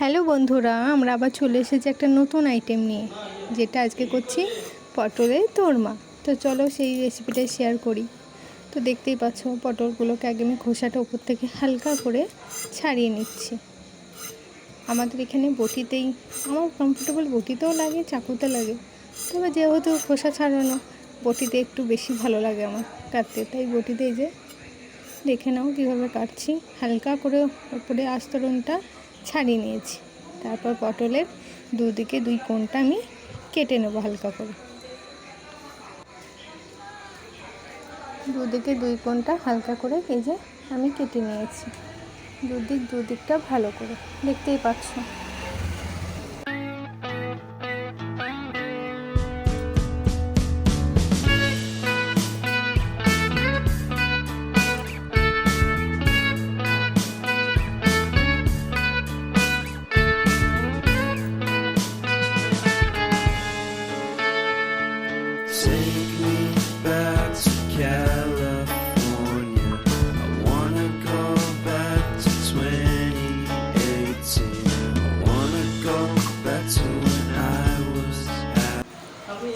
Hello বন্ধুরা, আমরা আবার চলে এসেছি একটা নতুন আইটেম নিয়ে, যেটা আজকে করছি পটলের তোরমা। তো চলো সেই রেসিপিটা শেয়ার করি। তো দেখতেই পাচ্ছ, পটলগুলোকে আগে আমি খোসাটা উপর থেকে হালকা করে ছাড়িয়ে নিচ্ছি। আমাদের এখানে বটিতেই, আমার কমফোর্টেবল বটিতেও লাগে, চাকুতে লাগে। তবে যেহেতু খোসা ছাড়ানো, বটিতে একটু বেশি ভালো লাগে আমার কাটতে। তাই বটিতে এই যে দেখে নাও কীভাবে কাটছি। হালকা করে উপরে আস্তরণটা ছাড়িয়ে নিয়েছি। তারপর পটলের দুদিকে দুই কোণটা আমি কেটে নেব হালকা করে। দুদিকে দুই কোণটা হালকা করে এই যে আমি কেটে নিয়েছি। দুদিক দুদিকটা ভালো করে। দেখতেই পাচ্ছ।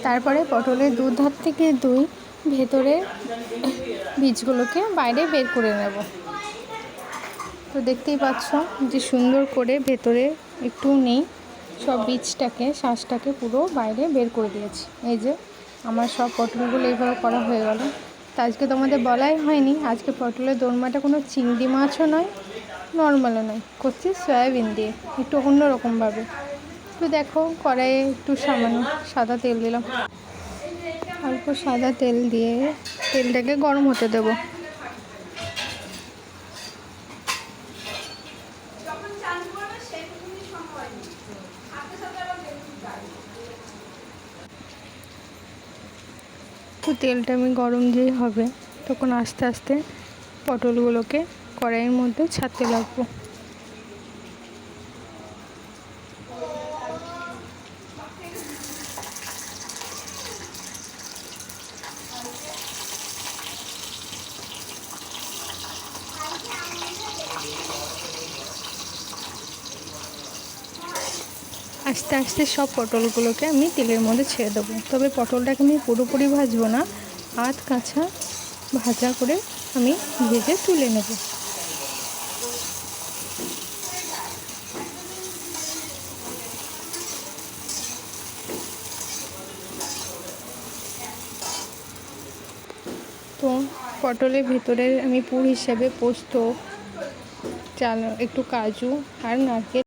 তারপরে পটলের দু ধার থেকে দুই ভেতরের বীজগুলোকে বাইরে বের করে নেব। তো দেখতেই পাচ্ছ যে সুন্দর করে ভেতরে একটু নেই, সব বীজটাকে শ্বাসটাকে পুরো বাইরে বের করে দিয়েছি। এই যে আমার সব পটলগুলো এইভাবে করা হয়ে গেল। তো আজকে তোমাদের বলাই হয়নি, আজকে পটলের দোরমাটা কোনো চিংড়ি মাছও নয়, নর্মালও নয়, করছি সয়াবিন দিয়ে, একটু অন্যরকমভাবে। তো দেখো, কড়াইয়ে একটু সামান্য সাদা তেল দিলাম। অল্প সাদা তেল দিয়ে তেলটাকে গরম হতে দেবো। তো তেলটা আমি গরম যেই হবে, তখন আস্তে আস্তে পটলগুলোকে কড়াইয়ের মধ্যে ছাড়তে লাগবো। আস্তে আস্তে সব পটলগুলোকে আমি তেলের মধ্যে ছেড়ে দেবো। তবে পটলটাকে আমি পুরোপুরি ভাজবো না। আধ কাঁচা ভাজা করে আমি ভেজে তুলে নেব। তো পটলের ভেতরে আমি পুর হিসাবে পোস্ত, চাল, একটু কাজু আর নারকেল